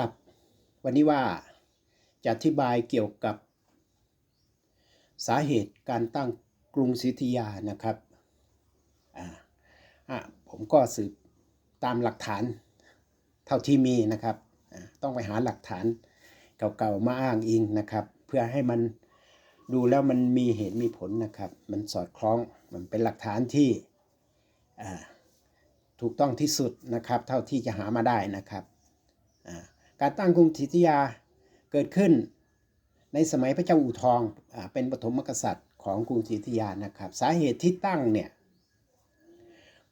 ครับ วันนี้ว่าจะอธิบายเกี่ยวกับ สาเหตุการตั้งกรุงศรีอยุธยานะครับผมก็สืบตามหลักฐานเท่าที่มีนะครับ ต้องไปหาหลักฐานเก่าๆมาอ้างอิงนะครับ เพื่อให้มันดูแล้วมันมีเหตุมีผลนะครับ มันสอดคล้องมันเป็นหลักฐานที่ถูกต้องที่สุดนะครับ เท่าที่จะหามาได้นะครับอ่า การตั้งกรุงศรีอยุธยาเกิดขึ้น ในสมัยพระเจ้าอู่ทองอเป็นปฐมกษัตริย์ของกรุงศรีอยุธยานะครับ สาเหตุที่ตั้งเนี่ย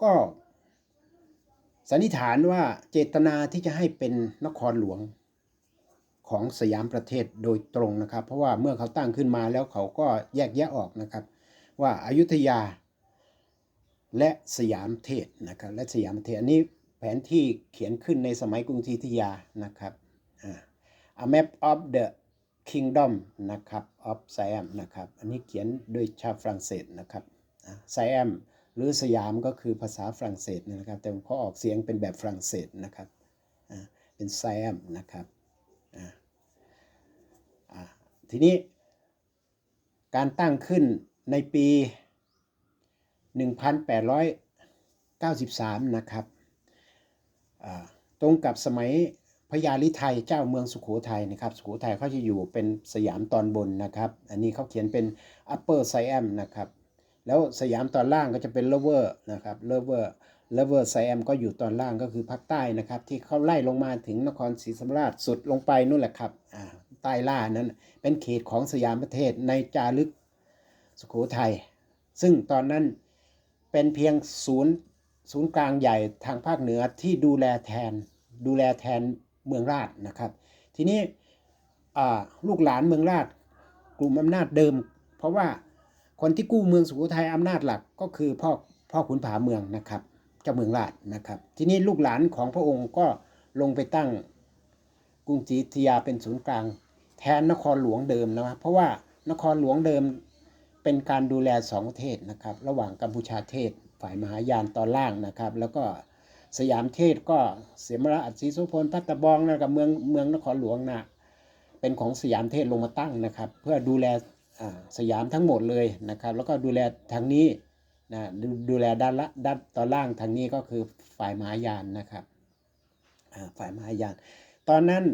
ก็สันนิษฐานว่าเจตนาที่จะให้เป็นนครหลวงของสยามประเทศโดยตรงนะครับ เพราะว่าเมื่อเขาตั้งขึ้นมาแล้วเขาก็แยกแยะออกนะครับ ว่าอายุทยาและสยามเทศนะครับและสยามเทศอันนี้ ผนที่เขียนขึ้นในสมัยกรุงศรีอยุธยานะครับอ่า A map of the kingdom นะครับ of Siam นะครับ อันนี้เขียนโดยชาวฝรั่งเศสนะครับ Siam หรือสยามก็คือภาษาฝรั่งเศสนะครับ แต่เขาออกเสียงเป็นแบบฝรั่งเศสนะครับอ่าเป็น Siam นะครับอ่าทีนี้การตั้งขึ้นในปี 1893 นะครับ ตรงกับสมัยพญาลิไทยเจ้าเมืองสุโขทัยนะครับ สุโขทัยเขาจะอยู่เป็นสยามตอนบนนะครับ อันนี้เขาเขียนเป็น upper Siam นะครับ แล้วสยามตอนล่างก็จะเป็น lower นะครับ lower lower Siam ก็อยู่ตอนล่างก็คือภาคใต้นะครับ ที่เขาไล่ลงมาถึงนครศรีธรรมราชสุดลงไปนู่นแหละครับใต้ล่านั้นเป็นเขตของสยามประเทศในจารึกสุโขทัยซึ่งตอนนั้นเป็นเพียงศูนย์ ศูนย์กลางใหญ่ทางภาคเหนือที่ดูแลแทนดูแลแทนเมืองราชนะครับ ทีนี้ลูกหลานเมืองราชกลุ่มอำนาจเดิม เพราะว่าคนที่กู้เมืองสุโขทัยอำนาจหลักก็คือพ่อพ่อขุนผาเมืองนะครับเจ้าเมืองราชนะครับ ทีนี้ลูกหลานของพระองค์ก็ลงไปตั้งกรุงศรีอยุธยาเป็นศูนย์กลาง แทนนครหลวงเดิมนะครับเพราะว่านครหลวงเดิมเป็นการดูแลสองประเทศนะครับ ระหว่างกัมพูชาเทศ ฝ่ายมหายานตอนล่างนะครับ แล้วก็สยามเทศก็เสียมราชศรีสุพลพัตตะบองนะกับเมืองเมืองนครหลวงนะเป็นของสยามเทศลงมาตั้งนะครับ เพื่อดูแลสยามทั้งหมดเลยนะครับ แล้วก็ดูแลทางนี้นะดูดูแลด้านละด้านตอนล่างทางนี้ก็คือฝ่ายมหายานนะครับฝ่ายมหายาน ตอนนั้น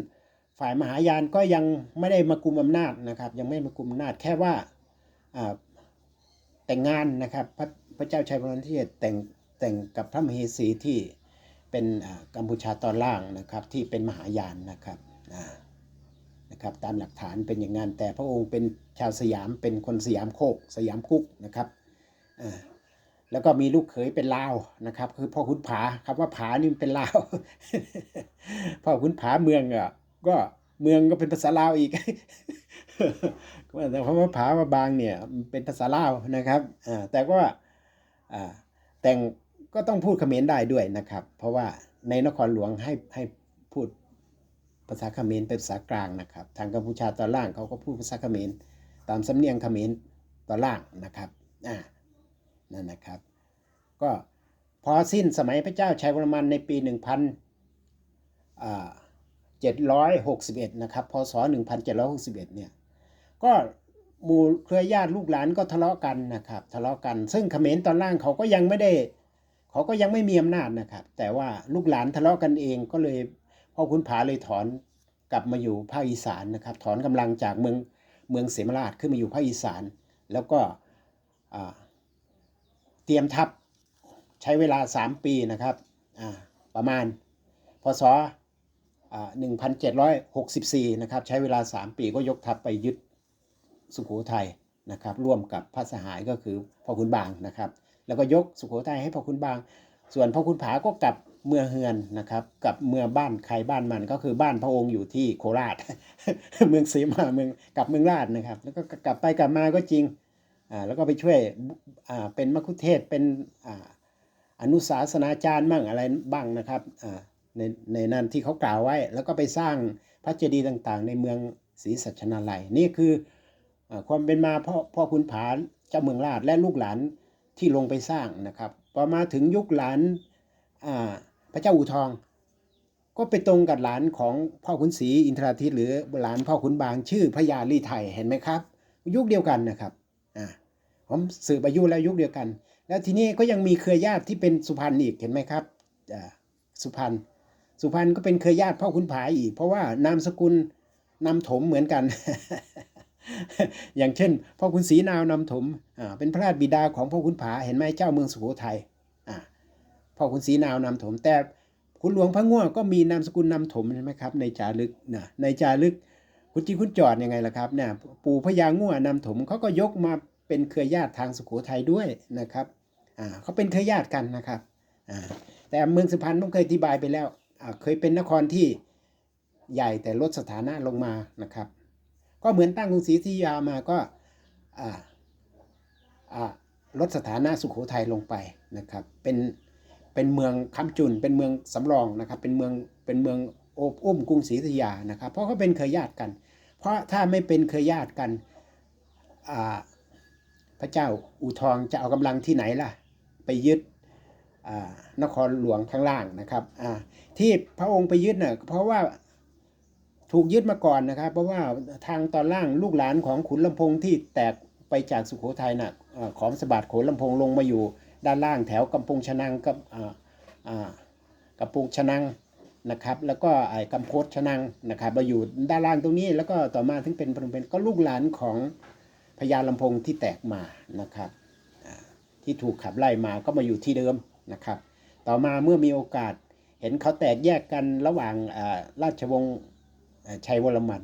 ฝ่ายมหายานก็ยังไม่ได้มากุมอำนาจนะครับ ยังไม่มากุมอำนาจแค่ว่าแต่งงานนะครับพระพ ระเจ้าชัยวรมันที่แต่งแต่งกับพระมเหสีที่เป็นกัมพูชาตอนล่างนะครับที่เป็นมหายานนะครับนะครับตามหลักฐานเป็นอย่างนั้นแต่พระองค์เป็นชาวสยามเป็นคนสยามโคกสยามกุ๊กนะครับอ่าแล้วก็มีลูกเขยเป็นลาวนะครับ คือพ่อขุนผาคำว่าผานี่เป็นลาวพ่อขุนผาเมืองอะก็เมืองก็เป็นภาษาลาวอีกแต่คำว่าผาว่าบางเนี่ยเป็นภาษาลาวนะครับอ่าแต่ว่า แต่งก็ต้องพูดเขมรได้ด้วยนะครับ เพราะว่าในนครหลวงให้ให้พูดภาษาเขมรเป็นภาษากลางนะครับ ทางกัมพูชาตอนล่างเขาก็พูดภาษาเขมรตามสำเนียงเขมรตอนล่างนะครับอ่านั่นนะครับ ก็พอสิ้นสมัยพระเจ้าชัยวรมันในปี 1761 นะครับ พศ 1761 เนี่ย ก็ หมู่เครือญาติลูกหลานก็ทะเลาะกันนะครับทะเลาะกัน ซึ่งเขมรตอนล่างเขาก็ยังไม่ได้เขาก็ยังไม่มีอำนาจนะครับ แต่ว่าลูกหลานทะเลาะกันเองก็เลยพ่อขุนผาเลยถอนกลับมาอยู่ภาคอีสานนะครับ ถอนกำลังจากเมืองเมืองเสมราชขึ้นมาอยู่ภาคอีสาน แล้วก็เตรียมทัพใช้เวลา 3 ปีนะครับประมาณพศอ่า1764 นะครับ ใช้เวลา 3 ปีก็ยกทัพไปยึด สุโขทัยนะครับ ร่วมกับพระสหายก็คือพ่อขุนบางนะครับ แล้วก็ยกสุโขทัยให้พ่อขุนบาง ส่วนพ่อขุนผาก็กลับเมืองเฮือนนะครับกลับเมืองบ้านใครบ้านมันก็คือบ้านพระองค์อยู่ที่โคราช เมืองศรีมาเมืองกลับเมืองราชนะครับ แล้วก็กลับไปกลับมาก็จริงอ่าแล้วก็ไปช่วยอ่าเป็นมคุเทศเป็นอ่าอนุสาสนาจารย์บ้างอะไรบ้างนะครับอ่าในในนั้นที่เขากล่าวไว้ แล้วก็ไปสร้างพระเจดีย์ต่างๆ ในเมืองศรีสัชนาลัยนี่คือ ความเป็นมาพ่อพ่อคุณผาเจ้าเมืองราชและลูกหลานที่ลงไปสร้างนะครับพอมาถึงยุคหลานพระเจ้าอู่ทอง ก็ไปตรงกับหลานของพ่อขุนศรีอินทราทิตหรือหลานพ่อขุนบางชื่อพญาลีไทยเห็นไหมครับ ยุคเดียวกันนะครับอ่าผมสืบอายุแล้วยุคเดียวกัน แล้วทีนี้ก็ยังมีเครือญาติที่เป็นสุพรรณอีกเห็นไหมครับสุพรรณสุพรรณก็เป็นเครือญาติพ่อขุนผาอีก เพราะว่านามสกุลนำถมเหมือนกัน อย่างเช่นพ่อขุนศรีนาวนำถมเป็นพระราชบิดาของพ่อขุนผาเห็นไหมเจ้าเมืองสุโขทัยพ่อขุนศรีนาวนำถมแต่คุณหลวงพระง่วงก็มีนามสกุลนำถมใช่ไหมครับในจารึกนะในจารึกคุณจีคุณจอดยังไงล่ะครับเนี่ยปู่พญาง่วนำถมเขาก็ยกมาเป็นเครือญาติทางสุโขทัยด้วยนะครับเขาเป็นเครือญาติกันนะครับแต่เมืองสุพรรณผมเคยอธิบายไปแล้วเคยเป็นนครที่ใหญ่แต่ลดสถานะลงมานะครับ ก็เหมือนตั้งกรุงศรีอยุธยามาก็ลดสถานะสุโขทัยลงไปนะครับเป็นเป็นเมืองคำจุนเป็นเมืองสำรองนะครับเป็นเมืองเป็นเมืองโอบอุ้มกรุงศรีอยุธยานะครับเพราะเขาเป็นเครือญาติกัน เพราะถ้าไม่เป็นเครือญาติกันพระเจ้าอู่ทองจะเอากำลังที่ไหนล่ะ ไปยึดนครหลวงข้างล่างนะครับที่พระองค์ไปยึดเน่ะเพราะว่า ถูกยึดมาก่อนนะครับ เพราะว่าทางตอนล่างลูกหลานของขุนลำพงที่แตกไปจากสุโขทัยน่ะอ่าของสบัดโขนลำพงลงมาอยู่ด้านล่างแถวกำปงชนังกับกำปงชนังนะครับ แล้วก็ไอ้กำโพดชนังนะครับมาอยู่ด้านล่างตรงนี้ แล้วก็ต่อมาถึงเป็นพนมเปญก็ลูกหลานของพญาลำพงที่แตกมานะครับที่ถูกขับไล่มาก็มาอยู่ที่เดิมนะครับ ต่อมาเมื่อมีโอกาสเห็นเขาแตกแยกกันระหว่างราชวงศ์ ชัยวรมัน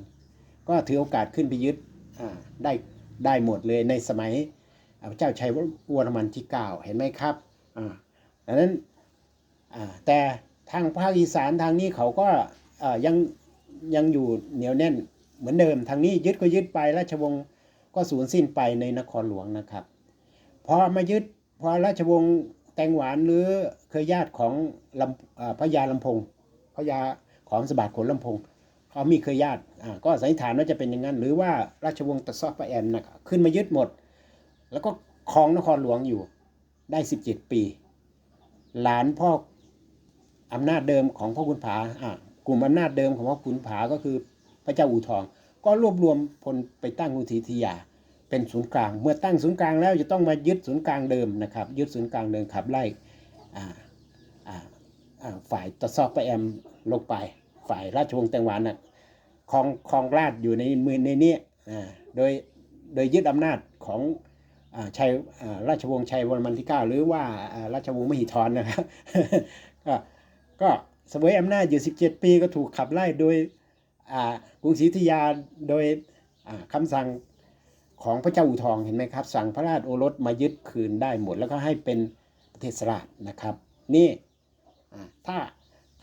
ก็ถือโอกาสขึ้นไปยึดได้ได้หมดเลยในสมัยพระเจ้าชัยวรมันที่9เห็นไหมครับดังนั้นแต่ทางภาคอีสานทางนี้เขาก็ยังยังอยู่เหนียวแน่นเหมือนเดิมทางนี้ยึดก็ยึดไปราชวงศ์ก็สูญสิ้นไปในนครหลวงนะครับพอมายึดพอราชวงศ์แตงหวานหรือเคยญาติของพระยาลำพงพระยาของสบาดขนลำพง เขามีเคยญาติอ่าก็สันนิษฐานว่าจะเป็นอย่างนั้น หรือว่าราชวงศ์ตะซอกปะแอนนะขึ้นมายึดหมด แล้วก็ครองนครหลวงอยู่ได้ 17 ปี หลานพ่ออำนาจเดิมของพ่อขุนผาอ่ากลุ่มอำนาจเดิมของพ่อขุนผาก็คือพระเจ้าอู่ทอง ก็รวบรวมพลไปตั้งกรุงศรีอยุธยา เป็นศูนย์กลาง เมื่อตั้งศูนย์กลางแล้วจะต้องมายึดศูนย์กลางเดิมนะครับ ยึดศูนย์กลางเดิมขับไล่อ่าอ่าอ่าฝ่ายตะซอกปะแอมลงไป ฝ่ายราชวงศ์แตงหวานน่ะ ครองครองราชอยู่ในมือในนี้อ่าโดยโดยยึดอำนาจของอ่าชัยอ่าราชวงศ์ชัยวรมันที่ 9 หรือว่าอ่าราชวงศ์มหิธรนะครับก็ก็เสวยอำนาจอยู่ 17 ปีก็ถูกขับไล่โดยอ่ากรุงศรีอยุธยาโดยอ่าคำสั่งของพระเจ้าอู่ทองเห็นไหมครับ สั่งพระราชโอรสมายึดคืนได้หมด แล้วก็ให้เป็นประเทศสราชนะครับ นี่อ่าถ้า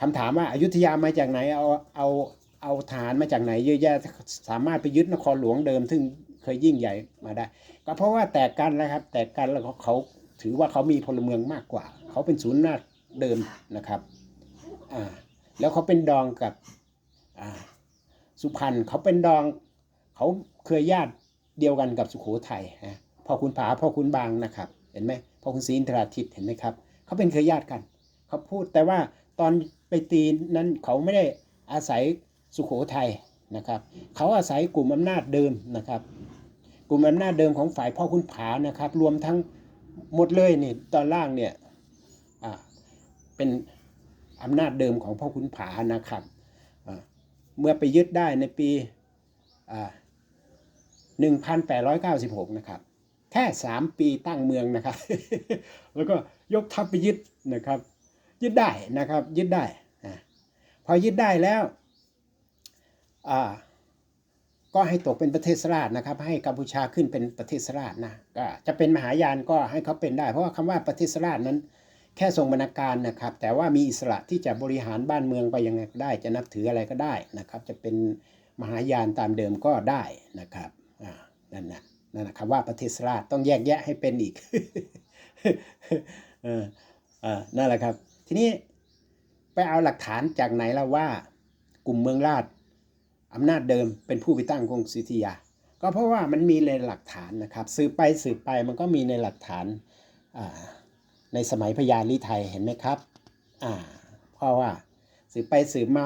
คำถามว่าอายุทยามาจากไหนเอาเอา เอาฐานมาจากไหนเยอะแยะสามารถไปยึดนครหลวงเดิม ซึ่งเคยยิ่งใหญ่มาได้ ก็เพราะว่าแตกกันแล้วครับ แตกกันแล้วเขาเขาถือว่าเขามีพลเมืองมากกว่า เขาเป็นศูนย์อำนาเดิมนะครับอ่าแล้วเขาเป็นดองกับอ่าสุพรรณเขาเป็นดอง เขาเคยญาติเดียวกันกับสุโขทัยฮะพ่อคุณผาพ่อคุณบางนะครับ เห็นไหมพ่อคุณศรีอินทราทิตเห็นไหมครับเขาเป็นเคยญาติกัน เขาพูดแต่ว่าตอนไปตีนั้นเขาไม่ได้อาศัย สุโขทัยนะครับ เขาอาศัยกลุ่มอำนาจเดิมนะครับ กลุ่มอำนาจเดิมของฝ่ายพ่อคุณผานะครับ รวมทั้งหมดเลยนี่ตอนล่างเนี่ยเป็นอำนาจเดิมของพ่อคุณผานะครับเมื่อไปยึดได้ในปีอ่า1896 นะครับ แค่ 3 ปีตั้งเมืองนะครับ แล้วก็ยกทัพไปยึดนะครับ ยึดได้นะครับ ยึดได้ พอยึดได้แล้ว ก็ให้ตกเป็นประเทศสราชนะครับ ให้กัมพูชาขึ้นเป็นประเทศสราชนะก็จะเป็นมหายานก็ให้เขาเป็นได้ เพราะว่าคำว่าประเทศสราชนั้น แค่ทรงบรรณาการนะครับ แต่ว่ามีอิสระที่จะบริหารบ้านเมืองไปยังไงก็ได้ จะนับถืออะไรก็ได้นะครับ จะเป็นมหายานตามเดิมก็ได้นะครับนั่นนะนั่นนะคำว่าประเทศสราชต้องแยกแยะให้เป็นอีกอนั่นแหละครับ ทีนี้ไปเอาหลักฐานจากไหนแล้วว่า กลุ่มเมืองราช อำนาจเดิมเป็นผู้ไปตั้งกรุงศรีอยุธยา ก็เพราะว่ามันมีในหลักฐานนะครับสืบไปสืบไปมันก็มีในหลักฐานในสมัยพญาลิไทยเห็นไหมครับเพราะว่าสืบไปสืบมา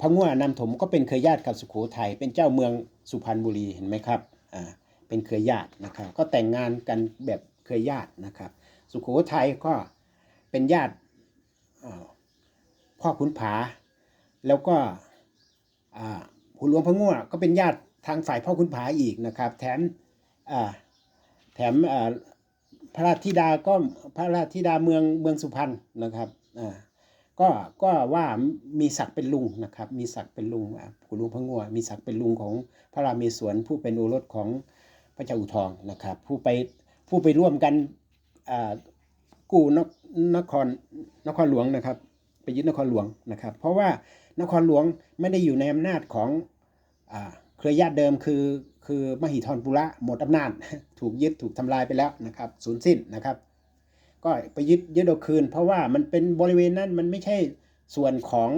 พระง่วนำถมก็เป็นเครือญาติกับสุโขทัยเป็นเจ้าเมืองสุพรรณบุรีเห็นไหมครับเป็นเครือญาตินะครับ ก็แต่งงานกันแบบเครือญาตินะครับ สุโขทัยก็เป็นญาติพ่อขุนผา แล้วก็อ่าขุนหลวงพระง่วก็เป็นญาติทางฝ่ายพ่อขุนผาอีกนะครับ แถมแถมพระราชธิดาก็พระราชธิดาเมืองเมืองสุพรรณนะครับก็ก็ว่ามีศักดิ์เป็นลุงนะครับ มีศักดิ์เป็นลุงขุนหลวงพระง่วมีศักดิ์เป็นลุงของพระราเมศวรผู้เป็นโอรสของพระเจ้าอู่ทองนะครับ ผู้ไปผู้ไปร่วมกันกู้นนครนครหลวงนะครับ ไปยึดนครหลวงนะครับ เพราะว่า นครหลวงไม่ได้อยู่ในอำนาจของอเครือญาติเดิมคือคือมหิธรปุระหมดอำนาจถูกยึดถูกทำลายไปแล้วนะครับสูญสิ้นนะครับ ก็ไปยึดยึดเอาคืน เพราะว่ามันเป็นบริเวณนั้นมันไม่ใช่ส่วนของ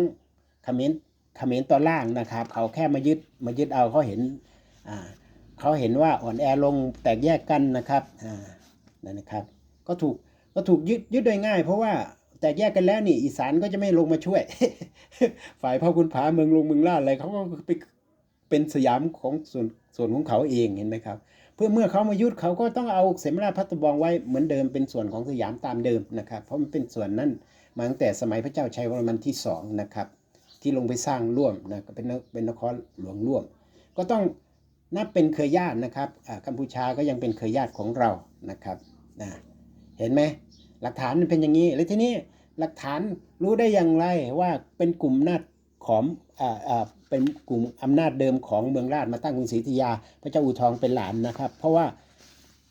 เขมรเขมรตอนล่างนะครับ เขาแค่มายึดมายึดเอาเขาเห็นเขาเห็นว่าอ่อนแอลงแตกแยกกันนะครับนั่นนะครับ ก็ถูกก็ถูกยึดยึดโดยง่าย เพราะว่า แตกแยกกันแล้วนี่อีสานก็จะไม่ลงมาช่วย ฝ่ายพ่อคุณผาเมืองลงเมืองล่าอะไรเขาก็ไปเป็นสยามของส่วนส่วนของเขาเองเห็นไหมครับ เพื่อเมื่อเขามายึดเขาก็ต้องเอาเสมราพัตบองไว้เหมือนเดิมเป็นส่วนของสยามตามเดิมนะครับ เพราะมันเป็นส่วนนั้นมาตั้งแต่สมัยพระเจ้าชัยวรมันที่สองนะครับ ที่ลงไปสร้างร่วมนะเป็นเป็นนครหลวงร่วม ก็ต้องนับเป็นเครือญาตินะครับอ่ากัมพูชาก็ยังเป็นเครือญาติของเรานะครับนะเห็นไหม หลักฐานมันเป็นอย่างนี้ แล้วทีนี้หลักฐานรู้ได้อย่างไรว่าเป็นกลุ่มอำนาจของอ่าอ่าเป็นกลุ่มอำนาจเดิมของเมืองราชมาตั้งกรุงศรีอยุธยา พระเจ้าอู่ทองเป็นหลานนะครับ เพราะว่า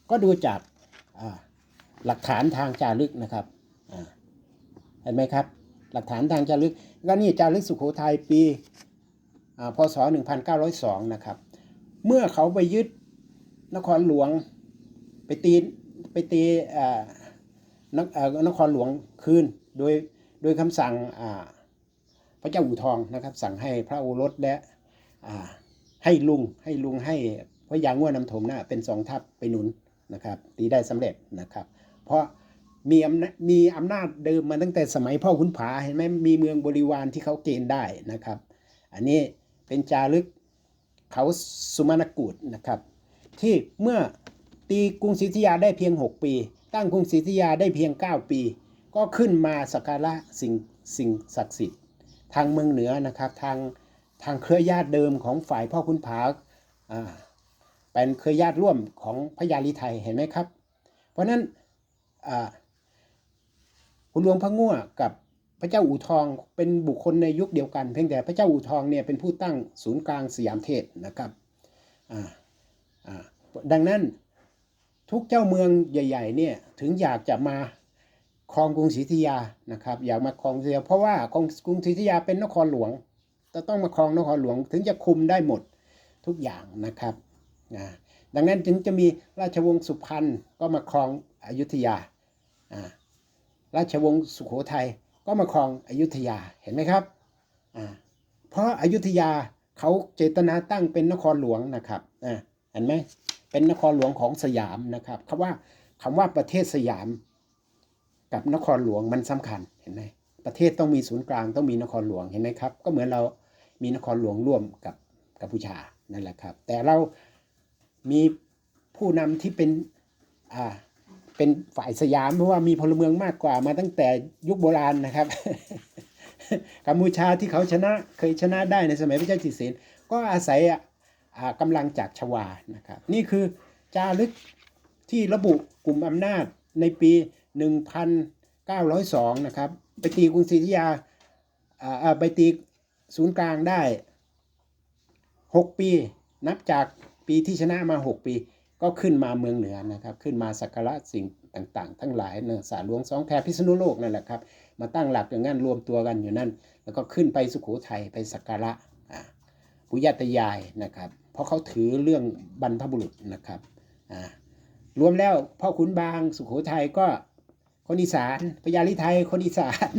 ก็ดูจากอ่าหลักฐานทางจารึกนะครับอ่าเห็นไหมครับ หลักฐานทางจารึกก็นี่จารึกสุโขทัยปีอ่าพศ 1902 นะครับ เมื่อเขาไปยึดนครหลวงไปตีไปตีอ่า นคเอ่อนครหลวงคืนโดยโดยคำสั่งพระเจ้าอู่ทองนะครับ สั่งให้พระโอรสและให้ลุงให้ลุงให้พระยาง่วนนำถมนะเป็นสองทัพไปหนุนนะครับตีได้สำเร็จนะครับ เพราะมีอำนาจมีอำนาจเดิมมาตั้งแต่สมัยพ่อขุนผาเห็นไหมมีเมืองบริวารที่เขาเกณฑ์ได้นะครับ อันนี้เป็นจารึกเขาสุมาณกูฏนะครับ ที่เมื่อตีกรุงศรีอยุธยาได้เพียง 6 ปี ตั้งกรุงศรีอยุธยาได้เพียง 9 ปี ก็ขึ้นมาสักการะสิ่งสิ่งศักดิ์สิทธิ์ ทางเมืองเหนือนะครับทางทางเครือญาติเดิมของฝ่ายพ่อคุณผาเป็นเครือญาติร่วมของพระยาลีไทยเห็นไหมครับ เพราะนั้นคุณหลวงพระง่วกับพระเจ้าอู่ทองเป็นบุคคลในยุคเดียวกัน เพียงแต่พระเจ้าอู่ทองเนี่ยเป็นผู้ตั้งศูนย์กลางสยามเทศนะครับดังนั้น ทุกเจ้าเมืองใหญ่ ๆ เนี่ยถึงอยากจะมาครองกรุงศรีอยุธยานะครับ อยากมาครองศรีอยุธยาเพราะว่ากรุงกรุงศรีอยุธยาเป็นนครหลวงจะต้องมาครองนครหลวงถึงจะคุมได้หมดทุกอย่างนะครับนะดังนั้นจึงจะมีราชวงศ์สุพรรณก็มาครองอยุธยาอ่าราชวงศ์สุโขทัยก็มาครองอยุธยาเห็นไหมครับอ่าเพราะอยุธยาเขาเจตนาตั้งเป็นนครหลวงนะครับอ่าเห็นไหม เป็นนครหลวงของสยามนะครับคำว่าคำว่าประเทศสยาม กับนครหลวงมันสำคัญเห็นไหมประเทศต้องมีศูนย์กลางต้องมีนครหลวงเห็นไหมครับ ก็เหมือนเรามีนครหลวงร่วมกับกัมพูชานั่นแหละครับ แต่เรามีผู้นำที่เป็นอ่าเป็นฝ่ายสยามเพราะว่ามีพลเมืองมากกว่ามาตั้งแต่ยุคโบราณนะครับกัมพูชาที่เขาชนะเคยชนะได้ในสมัยพระเจ้าจิตเสนก็อาศัยอะ กำลังจากชวานะครับนี่คือจารึกที่ระบุกลุ่มอำนาจในปี 1902 นะครับ ไปตีกรุงศรีอยุธยาอ่าไปตีศูนย์กลางได้ 6 ปี นับจากปีที่ชนะมา 6 ปี ก็ขึ้นมาเมืองเหนือนะครับ ขึ้นมาสักการะสิ่งต่างๆ ทั้งหลายเนื้อสาหลวงสองแพรพิษณุโลกนั่นแหละครับ มาตั้งหลักอย่างนั้นรวมตัวกันอยู่นั่น แล้วก็ขึ้นไปสุโขทัยไปสักการะปุญาตยายนะครับ เพราะเขาถือเรื่องบรรพบุรุษนะครับอ่ารวมแล้วพ่อขุนบางสุโขทัยก็คนอีสานพญาลิไทยคนอีสาน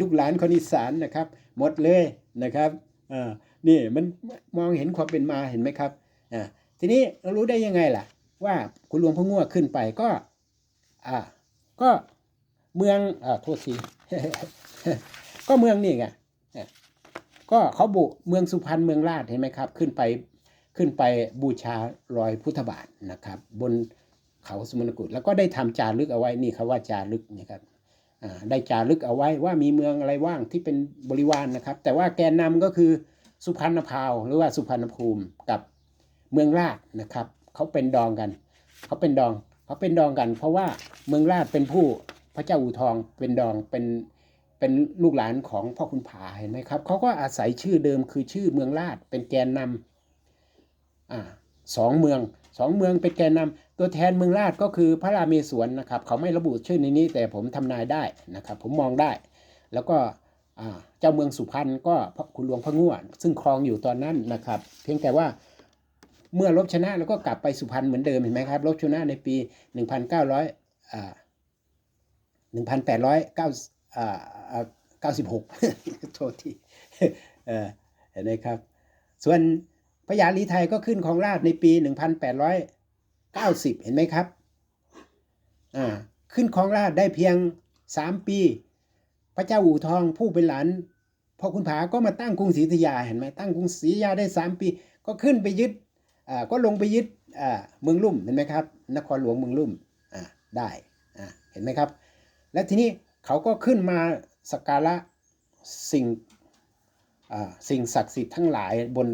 ลูกหลานคนอีสานนะครับ หมดเลยนะครับอ่านี่มันมองเห็นความเป็นมาเห็นไหมครับอ่าทีนี้เรารู้ได้ยังไงล่ะ ว่าคุณหลวงพ่อง่วขึ้นไปก็อ่าก็เมืองอ่าโทษทีก็เมืองนี่ไงก็เขาบุเมืองสุพรรณเมืองราชเห็นไหมครับ ขึ้นไป ขึ้นไปบูชารอยพุทธบาทนะครับ บนเขาสมณกุฎแล้วก็ได้ทำจารึกเอาไว้นี่เขาว่าจารึกนะครับได้จารึกเอาไว้ว่ามีเมืองอะไรว่างที่เป็นบริวารนนะครับ แต่ว่าแกนนำก็คือสุพรรณพาวหรือว่าสุพรรณภูมิกับเมืองราชนะครับเขาเป็นดองกันเขาเป็นดองเขาเป็นดองกัน เพราะว่าเมืองราชเป็นผู้พระเจ้าอู่ทองเป็นดองเป็นเป็นลูกหลานของพ่อคุณผาเห็นไหมครับเขาก็อาศัยชื่อเดิมคือชื่อเมืองราชเป็นแกนนำ อ่าสองเมืองสองเมืองเป็นแกนนำตัวแทนเมืองราชก็คือพระราเมศวรนะครับ เขาไม่ระบุชื่อในนี้แต่ผมทำนายได้นะครับ ผมมองได้ แล้วก็เจ้าเมืองสุพรรณก็คุณหลวงพระง่วนซึ่งครองอยู่ตอนนั้นนะครับ เพียงแต่ว่าเมื่อรบชนะแล้วก็กลับไปสุพรรณเหมือนเดิมเห็นไหมครับรบชนะในปี 1900อ่า1896อ่าอ่า96โทษทีเออเห็นไหมครับ ส่วน พญาลีไทยก็ขึ้นของราชในปี 1890 เห็นไหมครับ อ่า ขึ้นของราชได้เพียง 3 ปี พระเจ้าอู่ทองผู้เป็นหลานพ่อคุณผาก็มาตั้งกรุงศรีอยุธยาเห็นไหมตั้งกรุงศรีอยุธยาได้ 3 ปี ก็ขึ้นไปยึด อ่า ก็ลงไปยึด อ่า เมืองลุ่มเห็นไหมครับ นครหลวงเมืองลุ่ม อ่า ได้ อ่า เห็นไหมครับ และทีนี้เขาก็ขึ้นมาสักการะสิ่ง สิ่งศักดิ์สิทธิ์ทั้งหลายบน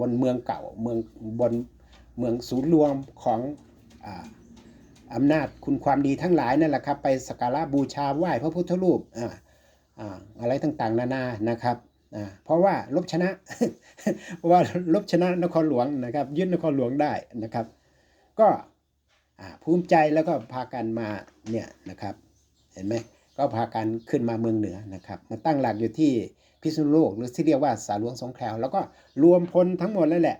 บนเมืองเก่าเมืองบนเมืองศูนย์รวมของอำนาจคุณความดีทั้งหลายนั่นแหละครับ ไปสักการะบูชาไหว้พระพุทธรูปออะไรต่างๆ นานานะครับเพราะว่าลบชนะ เพราะว่าลบชนะนครหลวงนะครับยึดนครหลวงได้นะครับ ก็ภูมิใจแล้วก็พากันมาเนี่ยนะครับ เห็นไหมก็พากันขึ้นมาเมืองเหนือนะครับ มาตั้งหลักอยู่ที่ พิษณุโลก หรือที่เรียกว่าสาหลวงสงแคลวแล้วก็รวมพลทั้งหมดแล้วแหละ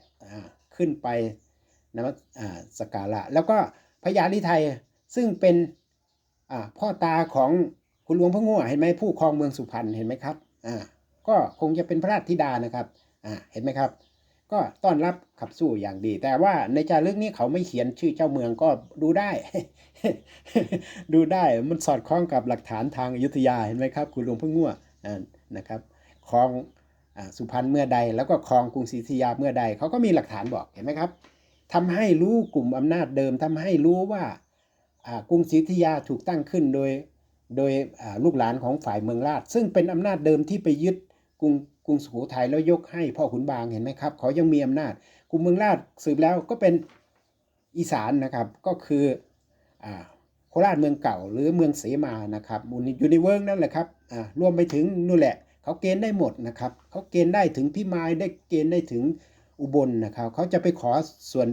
ขึ้นไปนมัสกการะแล้วก็พญาลิไทยซึ่งเป็นพ่อตาของคุณหลวงพ่อง่วเห็นไหมผู้ครองเมืองสุพรรณเห็นไหมครับก็คงจะเป็นพระราชธิดานะครับเห็นไหมครับ ก็ต้อนรับขับสู้อย่างดี แต่ว่าในจารึกนี้เขาไม่เขียนชื่อเจ้าเมืองก็ดูได้ ดูได้มันสอดคล้องกับหลักฐานทางอยุธยาเห็นไหมครับ คุณหลวงพ่อง่วอ่านะครับ ครองอสุพรรณเมื่อใด แล้วก็ครองกรุงศรีอยุธยาเมื่อใดเขาก็มีหลักฐานบอกเห็นไหมครับทำให้รู้กลุ่มอำนาจเดิมทำให้รู้ว่ากรุงศรีอยุธยาถูกตั้งขึ้นโดยโดยลูกหลานของฝ่ายเมืองราช ซึ่งเป็นอำนาจเดิมที่ไปยึดกรุงกรุงสุโขทัยแล้วยกให้พ่อขุนบางเห็นไหมครับเขายังมีอำนาจกลุ่มเมืองราชสืบแล้วก็เป็นอีสานนะครับก็คือโคราชเมืองเก่าหรือเมืองเสมานะครับอยู่ในเวิร์กนั่นแหละครับอ่ารวมไปถึงนู่นแหละ เขาเกณฑ์ได้หมดนะครับเขาเกณฑ์ได้ถึงพี่มายได้เกณฑ์ได้ถึงอุบลนะครับเขาจะไปขอส่วน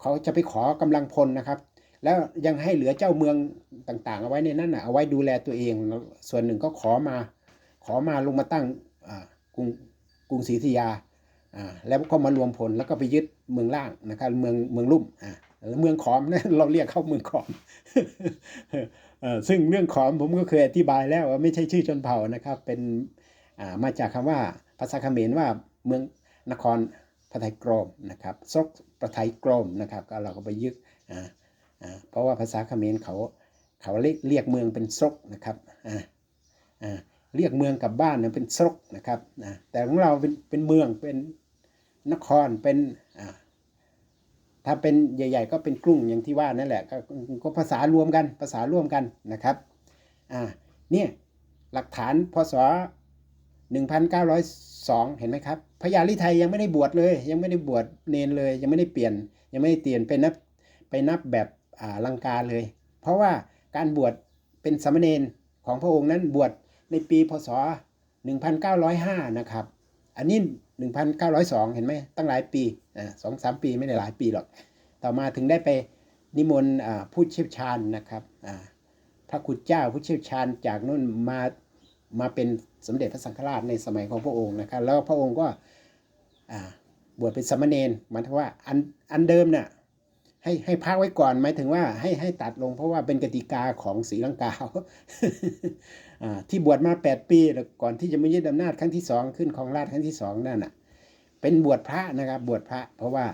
เขาจะไปขอกำลังพลนะครับ แล้วยังให้เหลือเจ้าเมืองต่าง ๆ เอาไว้ในนั้นนะเอาไว้ดูแลตัวเอง ส่วนหนึ่งก็ขอมาขอมาลงมาตั้งกรุงกรุงศรีอยุธยาแล้วก็มารวมพลแล้วก็ไปยึดเมืองล่างนะครับเมืองเมืองลุ่มเมืองขอมนะเราเรียกเข้าเมืองขอม ซึ่งเรื่องขอมผมก็เคยอธิบายแล้วว่าไม่ใช่ชื่อชนเผ่านะครับ เป็นามาจากคำว่าภาษาเขมรว่าเมืองนครพระไทยกรมนะครับซกพระไทยกรมนะครับก็เราก็ไปยึดเพราะว่าภาษาเขมรเขาเขาเรียกเมืองเป็นซกนะครับเรียกเมืองกับบ้านเนี่ยเป็นซกนะครับแต่ของเราเป็นเป็นเมืองเป็นนครเป็นอ ถ้าเป็นใหญ่ ๆ ก็เป็นกรุงอย่างที่ว่านั่นแหละก็ก็ภาษารวมกันภาษาร่วมกันนะครับอ่าเนี่ยหลักฐานพศ1902 เห็นไหมครับพญาลิไทยยังไม่ได้บวชเลย ยังไม่ได้บวชเนนเลย ยังไม่ได้เปลี่ยน ยังไม่ได้เปลี่ยนเป็นนับไปนับแบบอ่าลังกาเลย เพราะว่าการบวชเป็นสามเณรของพระองค์นั้นบวชในปีพศ 1905 นะครับ อันนี้ 1902 เห็นไหมตั้งหลายปีอ่าสองสามปีไม่ได้หลายปีหรอก ต่อมาถึงได้ไปนิมนต์ผู้เชี่ยวชาญนะครับพระคุณเจ้าผู้เชี่ยวชาญจากนู่นมามาเป็นสมเด็จพระสังฆราชในสมัยของพระองค์นะครับ แล้วพระองค์ก็บวชเป็นสามเณรหมายถึงว่าอันอันเดิมเนี่ย ให้ให้พักไว้ก่อนหมายถึงว่าให้ให้ตัดลงเพราะว่าเป็นกติกาของศรีลังกาอ่าที่บวชมา 8 ปีแล้วก่อนที่จะมายึดอำนาจครั้งที่สองขึ้นของราชครั้งที่สองนั่นน่ะเป็นบวชพระนะครับบวชพระ เพราะว่า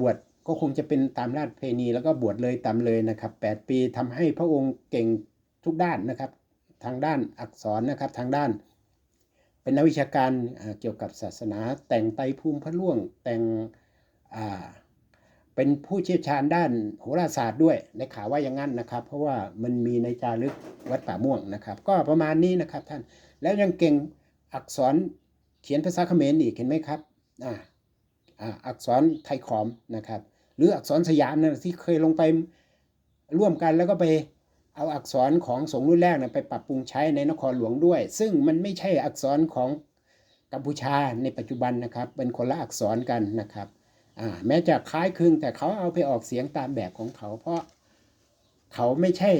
บวชก็คงจะเป็นตามราชเพณี แล้วก็บวชเลยตามเลยนะครับ 8 ปีทำให้พระองค์เก่งทุกด้านนะครับ ทางด้านอักษรนะครับทางด้าน เป็นนักวิชาการเกี่ยวกับศาสนา แต่งไตภูมิพระล่วงแต่งอ่า เป็นผู้เชี่ยวชาญด้านโหราศาสตร์ด้วยในข่าวว่าอย่างนั้นนะครับ เพราะว่ามันมีในจารึกวัดป่าม่วงนะครับ ก็ประมาณนี้นะครับท่านแล้วยังเก่งอักษรเขียนภาษาเขมรอีกเห็นไหมครับอ่าอ่าอักษรไทยขอมนะครับ หรืออักษรสยามนะที่เคยลงไปร่วมกันแล้วก็ไปเอาอักษรของสงรุ่นแรกนะไปปรับปรุงใช้ในนครหลวงด้วย ซึ่งมันไม่ใช่อักษรของกัมพูชาในปัจจุบันนะครับ เป็นคนละอักษรกันนะครับ แม้จะคล้ายคลึงแต่เขาเอาไปออกเสียงตามแบบของเขา เพราะเขาไม่ใช่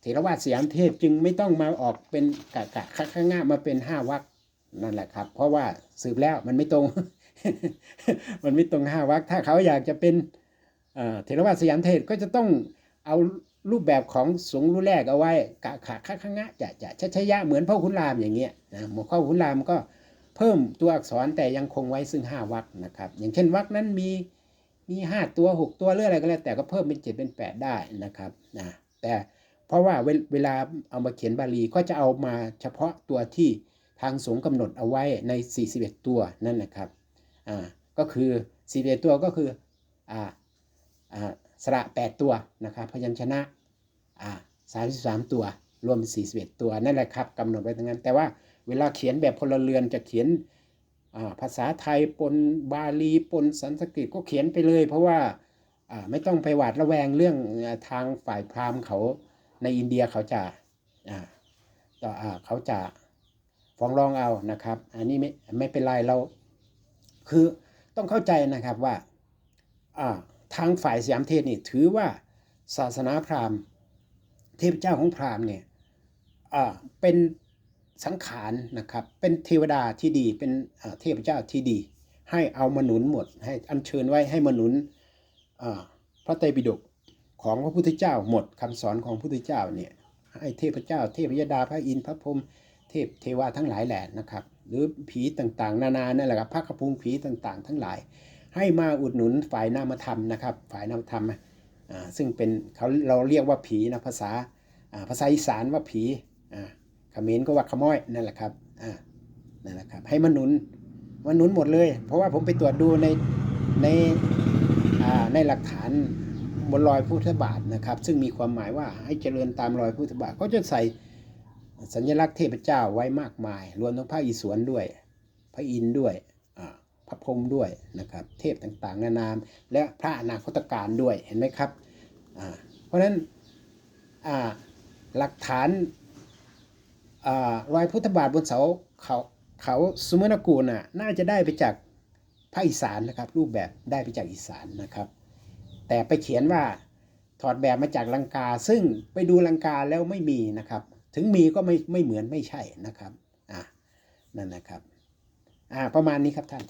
เถรวาทสยามเทพจึงไม่ต้องมาออกเป็นกะกะข้างข้างหน้ามาเป็นห้าวักนั่นแหละครับ เพราะว่าสืบแล้วมันไม่ตรง มันไม่ตรงห้าวักถ้าเขาอยากจะเป็นเอ่อเทรวาสสยามเทศก็จะต้องเอารูปแบบของสงรุ่นแรกเอาไว้กะขะขะขะงะจะจะชะชยะเหมือนพ่อขุนรามอย่างเงี้ยนะหมวดพ่อขุนรามก็ เพิ่มตัวอักษรแต่ยังคงไว้ซึ่งห้าวรรคนะครับ อย่างเช่นวรรคนั้นมีมีห้าตัวหกตัวหรืออะไรก็แล้วแต่ก็เพิ่มเป็นเจ็ดเป็นแปดได้นะครับนะแต่เพราะว่าเวลาเอามาเขียนบาลีก็จะเอามาเฉพาะตัวที่ทางสงฆ์กำหนดเอาไว้ใน 41 ตัวนั่นแหละครับอ่าก็คือ41ตัวก็คืออ่าอ่าสระ 8 ตัวนะครับพยัญชนะอ่า33 ตัวรวมเป็น41 ตัวนั่นแหละครับกำหนดไว้ทั้งนั้นแต่ว่า เวลาเขียนแบบพลเรือนจะเขียนภาษาไทยปนบาลีปนสันสกฤตก็เขียนไปเลย เพราะว่าไม่ต้องไปหวาดระแวงเรื่องทางฝ่ายพราหมณ์เขาในอินเดียเขาจะอ่าต่อเขาจะฟ้องร้องเอานะครับ อันนี้ไม่ไม่เป็นไรเราคือต้องเข้าใจนะครับว่าทางฝ่ายสยามเทศนี่ถือว่าศาสนาพราหมณ์ เทพเจ้าของพราหมณ์เนี่ยเป็น สังขารนะครับ เป็นเทวดาที่ดีเป็นเทพเจ้าที่ดี ให้เอามาหนุนหมด ให้อัญเชิญไว้ให้มาหนุนพระไตรปิฎกของพระพุทธเจ้าหมดคำสอนของพระพุทธเจ้าเนี่ยให้เทพเจ้า เทพยดาพระอินทร์พระพรหมเทพเทวาทั้งหลายแหละนะครับ หรือผีต่างๆ นานานั่นแหละครับพระกระพุงผีต่างๆ ทั้งหลาย ให้มาอุดหนุนฝ่ายนามธรรมนะครับ ฝ่ายนามธรรมอ่าซึ่งเป็นเขาเราเรียกว่าผีนะภาษาภาษาอีสานว่าผีอ่า มรก็ว่าขม้อยนั่นแหละครับอ่านั่นแหละครับ ให้มาหนุนมาหนุนหมดเลย เพราะว่าผมไปตรวจดูในในอ่าในหลักฐานบนรอยพุทธบาทนะครับ ซึ่งมีความหมายว่าให้เจริญตามรอยพุทธบาทเขาจะใส่สัญลักษณ์เทพเจ้าไว้มากมาย รวมทั้งพระอิศวรด้วย พระอินด้วยอ่าพระพรหมด้วยนะครับ เทพต่างๆ นานามและพระอนาคตการด้วยเห็นไหมครับอ่าเพราะฉะนั้นอ่าหลักฐาน รอยพุทธบาทบนเสาเขาเขาสุเมนกูลน่ะน่าจะได้ไปจากภาคอีสานนะครับ รูปแบบได้ไปจากอีสานนะครับ แต่ไปเขียนว่าถอดแบบมาจากลังกา ซึ่งไปดูลังกาแล้วไม่มีนะครับ ถึงมีก็ไม่ไม่เหมือนไม่ใช่นะครับอ่านั่นนะครับอ่าประมาณนี้ครับท่าน